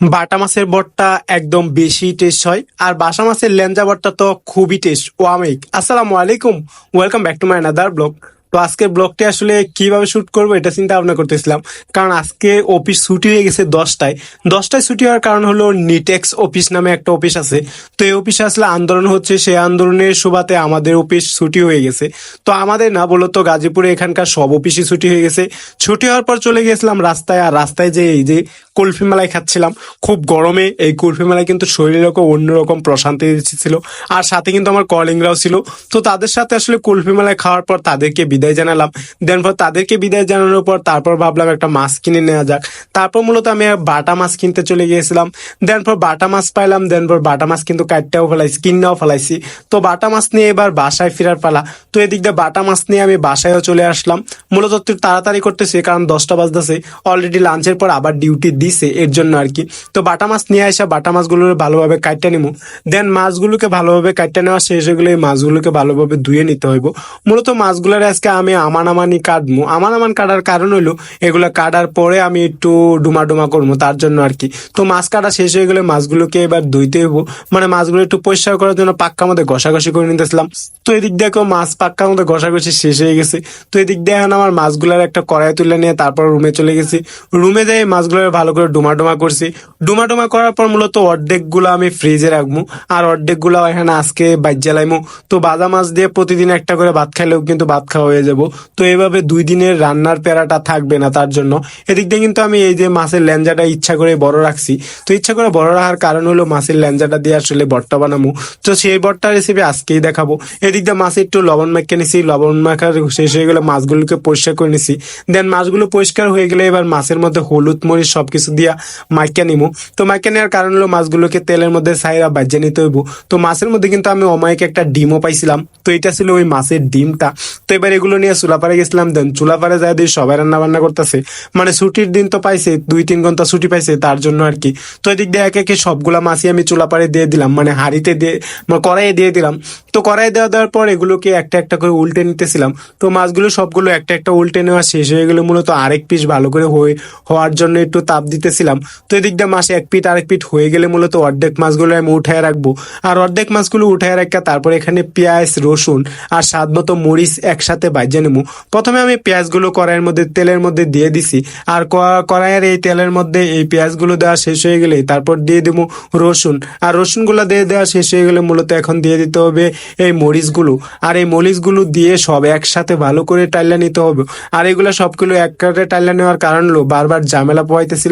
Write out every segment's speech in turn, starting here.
বাটা মাছের বটটা একদম বেশি টেস্ট হয়, আর বাসা মাছের লেঞ্জা বটটা তো খুবই টেস্ট ওয়ামিক আসসালামু আলাইকুম welcome back to my another blog তো আজকে ব্লগটি আসলে কীভাবে শুট করব এটা চিন্তা ভাবনা করতেছিলাম, কারণ আজকে অফিস ছুটি হয়ে গেছে দশটায়। দশটায় ছুটি হওয়ার কারণ হলো নিটেক্স অফিস নামে একটা অফিস আছে। তো এই অফিসে আসলে আন্দোলন হচ্ছে, সেই আন্দোলনের সুবাদে আমাদের অফিস ছুটি হয়ে গেছে। তো আমাদের না, বলতো গাজীপুরে এখানকার সব অফিসই ছুটি হয়ে গেছে। ছুটি হওয়ার পর চলে গেছিলাম রাস্তায়, আর রাস্তায় যে এই যে কুলফি মেলায় খাচ্ছিলাম। খুব গরমে এই কুলফি মেলায় কিন্তু শরীরের অন্যরকম প্রশান্তি দিচ্ছিল। আর সাথে কিন্তু আমার কলিংরাও ছিল। তো তাদের সাথে আসলে কুলফি মেলায় খাওয়ার পর তাদেরকে বিদায় জানালাম। দেন পর তাদেরকে বিদায় জানানোর পর তারপর ভাবলাম একটা মাছ কিনে নেওয়া যাক। তারপর মূলত আমি বাটা মাছ কিনতে চলে গিয়েছিলাম। দেন পর বাটা মাছ পাইলাম। দেন পর বাটা মাছ কিন্তু কাটটাও ফেলাইছি কিনাও ফেলাইছি। তো বাটা মাছ নিয়ে এবার বাসায় ফেরার পালা। তো এদিক দিয়ে বাটা মাছ নিয়ে আমি বাসায়ও চলে আসলাম। মূলত তাড়াতাড়ি করতেছি কারণ দশটা বাজতেছে। অলরেডি লাঞ্চের পর আবার ডিউটি দিছে, এর জন্য আর কি। তো বাটা মাছ নিয়ে আসা বাটা মাছগুলো ভালোভাবে কাটতে নিব দেন মাছগুলোকে ভালোভাবে কাটতে নেওয়া শেষ হয়ে গেলে এই মাছগুলোকে ভালোভাবে ধুয়ে নিতে হইব। মূলত মাছগুলোর আজকে আমি আমান আমানি কাটবো আমান আমান কাটার কারণ হলো এগুলো কাটার পরে আমি একটু ডুমা ডুমা করব তার জন্য আর কি। তো মাছ কাটা শেষ হয়ে গেলে মাছগুলোকে এবার ধুইতে হইব। মানে মাছগুলো একটু পরিষ্কার করার জন্য পাক্কা মধ্যে ঘষাঘষি করে নিতেছিলাম। তো এদিক কেউ মাছ পাক্কার মধ্যে ঘষাঘষি শেষ হয়ে গেছে। তো এদিক দিয়ে এখন আমার মাছগুলোর একটা কড়াই তুলে নিয়ে তারপর রুমে চলে গেছি। রুমে যাই মাছগুলো ভালো করে ডুমা ডুমা করছি। ডুমা ডুমা করার পর মূলত অর্ধেকগুলো আমি ফ্রিজে রাখব। আর অর্ধেকগুলো এখানে আজকে বাইর জ্বালাইমু। তো বাজা মাছ দিয়ে প্রতিদিন একটা করে ভাত খাইলেও কিন্তু ভাত খাওয়া হয়ে যাব। তো এইভাবে দুই দিনের রান্নার প্যারাটা থাকবে না তার জন্য। এদিক দিয়ে কিন্তু আমি এই যে মাছের ল্যাঞ্জাটা ইচ্ছা করে বড় রাখছি। তো ইচ্ছা করে বড় রাখার কারণ হলো মাছের ল্যাঞ্জাটা দিয়ে আসলে বট্টা বানাবো তো সেই বট্টা রেসিপি আজকেই দেখাবো। এদিক দিয়ে মাছে একটু লবণ মেখে নিছি। লবণ মাখার শেষ হয়ে গেলে মাছগুলোকে পরিষ্কার করে নিছি। দেন মাছগুলো পরিষ্কার হয়ে গেলে এবার মাছের মধ্যে হলুদ মরিচ সবকিছু দিয়া মাইকা নিমু। তো মাইকা নেওয়ার কারণ হলো মাছগুলোকে তেলের মধ্যে সাইরা বাজ্যে নিতে হইব। তো মাছের মধ্যে কিন্তু আমি অমায়িক একটা ডিমও পাইছিলাম। তো এটা ছিল ওই মাছের ডিমটা। তো এবার এগুলো নিয়ে চুলাপাড়ে গেছিলাম। দেন চুলাপাড়ে যায় দিয়ে সবাই রান্না বান্না করতেছে। মানে ছুটির দিন তো পাইছে, দুই তিন ঘণ্টা ছুটি পাইছে তার জন্য আর কি। তো এদিক দিয়ে একে একে সবগুলা মাছই আমি চুলাপাড়ে দিয়ে দিলাম। মানে হাঁড়িতে দিয়ে মানে কড়াইয়ে দিয়ে দিলাম। তো কড়াই দেওয়া দেওয়ার পর এগুলোকে একটা একটা করে উল্টে নিতেছিলাম। তো মাছগুলো সবগুলো একটা একটা উল্টে নেওয়া শেষ হয়ে গেলে মূলত আরেক পিস ভালো করে হয়ে, হওয়ার জন্য একটু তাপ দিতেছিলাম। তো এদিক দিয়ে মাসে এক পিঠ আরেক পিঠ হয়ে গেলে মূলত অর্ধেক মাছগুলো আমি উঠায় রাখব। আর অর্ধেক মাছগুলো উঠায় রাখা, তারপর এখানে পেঁয়াজ, রসুন আর স্বাদ মতো মরিচ একসাথে বাজিয়ে নেব। প্রথমে আমি পেঁয়াজগুলো কড়াইয়ের মধ্যে, তেলের মধ্যে দিয়ে দিছি। আর কড়াইয়ের এই তেলের মধ্যে এই পেঁয়াজগুলো দেওয়া শেষ হয়ে গেলে তারপর দিয়ে দেবো রসুন। আর রসুনগুলো দিয়ে দেওয়া শেষ হয়ে গেলে মূলত এখন দিয়ে দিতে হবে এই মরিচগুলো। আর এই মরিচগুলো দিয়ে সব একসাথে ভালো করে টাইলা নিতে হবে। আর এগুলো সবগুলো এক কাটে টাইলা নেওয়ার কারণ হলো বারবার ঝামেলা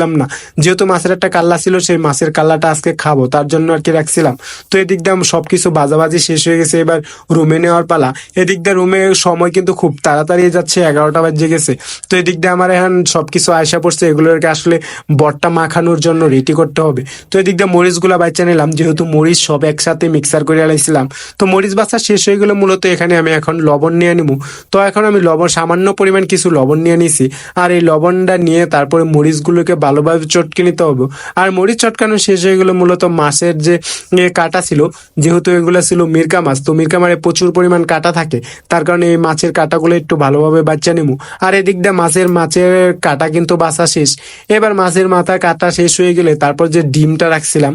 পোহাইতেছিলাম না। যেহেতু মাছের একটা কাল্লা ছিল, সেই মাছের কাল্লাটা আজকে খাব, তার জন্য আর কি রাখছিলাম। তো এদিক দিয়ে সবকিছু বাজাবাজি শেষ হয়ে গেছে, এবার রুমে নেওয়ার পালা। এদিক দিয়ে রুমে সময় কিন্তু খুব তাড়াতাড়ি যাচ্ছে, এগারোটা বাজে গেছে। তো এদিক দিয়ে আমার এখন সবকিছু আয়সা পড়ছে এগুলোকে আসলে বটটা মাখানোর জন্য রেডি করতে হবে। তো এদিক দিয়ে মরিচগুলো বাচ্চা নিলাম, যেহেতু মরিচ সব একসাথে মিক্সার করে আলাইছিলাম। তো মরিচ বাচ্চা শেষ হয়ে গেলে মূলত এখানে আমি এখন লবণ নিয়ে নিবো। তো এখন আমি লবণ, সামান্য পরিমাণ কিছু লবণ নিয়ে নিছি। আর এই লবণটা নিয়ে তারপরে মরিচগুলোকে ভালোভাবে চটকে নিতে হবে। আর মরিচ চটকানো শেষ হয়ে গেলে মূলত মাছের যে কাটা ছিল, যেহেতু এগুলো ছিল মির্কা মাছ, তো মির্কা মারে প্রচুর পরিমাণ কাটা থাকে। তার কারণে এই মাছের কাটাগুলো একটু ভালোভাবে বাচ্চা নেব আর এদিক দিয়ে মাছের মাছের কাটা কিন্তু বাসা শেষ। এবার মাছের মাথা কাটা শেষ হয়ে গেলে তারপর যে ডিমটা রাখছিলাম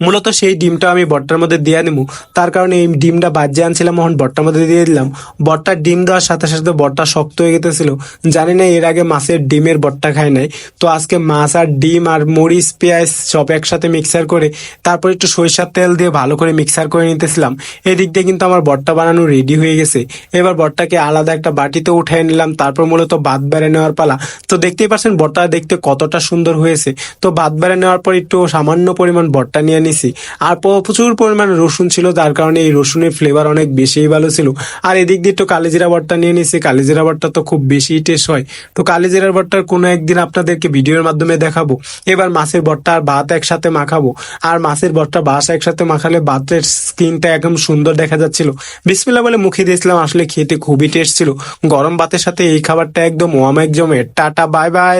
মূলত সেই ডিমটা আমি বট্টার মধ্যে দিয়ে নেব তার কারণে এই ডিমটা বাজ্যে আনছিলাম এখন বট্টার মধ্যে দিয়ে দিলাম। বট্টার ডিম দেওয়ার সাথে সাথে বট্টা শক্ত হয়ে গেতেছিল। জানি না এর আগে মাছের ডিমের বট্টা খাই নাই। তো আজকে মাছ আর ডিম আর মরিচ, পেঁয়াজ সব একসাথে মিক্সার করে তারপর একটু সরিষার তেল দিয়ে ভালো করে মিক্সার করে নিতেছিলাম। এদিক দিয়ে কিন্তু আমার বট্টা বানানো রেডি হয়ে গেছে। এবার বট্টাকে আলাদা একটা বাটিতে উঠিয়ে নিলাম, তারপর মূলত ভাত বেড়ে নেওয়ার পালা। তো দেখতেই পাচ্ছেন বট্টা দেখতে কতটা সুন্দর হয়েছে। তো ভাত বেড়ে নেওয়ার পর একটু সামান্য পরিমাণ বট্টা নিয়ে নিছি। আর প্রচুর পরিমাণ রসুন ছিল তার কারণে এই রসুনের ফ্লেভার অনেক বেশিই ভালো ছিল। আর এদিক দিয়ে একটু কালিজিরা ভর্তা নিয়ে নিছি। কালিজিরা ভর্তা তো খুব বেশি টেস্ট হয়। তো কালিজিরার ভর্তার কোনো একদিন আপনাদেরকে ভিডিওর মাধ্যমে দেখাবো। এবার মাছের ভর্তা আর ভাত একসাথে মাখাবো। আর মাছের ভর্তা বাস একসাথে মাখালে ভাতের স্কিনটা একদম সুন্দর দেখা যাচ্ছিল। বিসমিল্লা বলে মুখে দিয়েছিলাম, আসলে খেতে খুবই টেস্ট ছিল। গরম ভাতের সাথে এই খাবারটা একদম ওয়াম একদম টাটা বাই বাই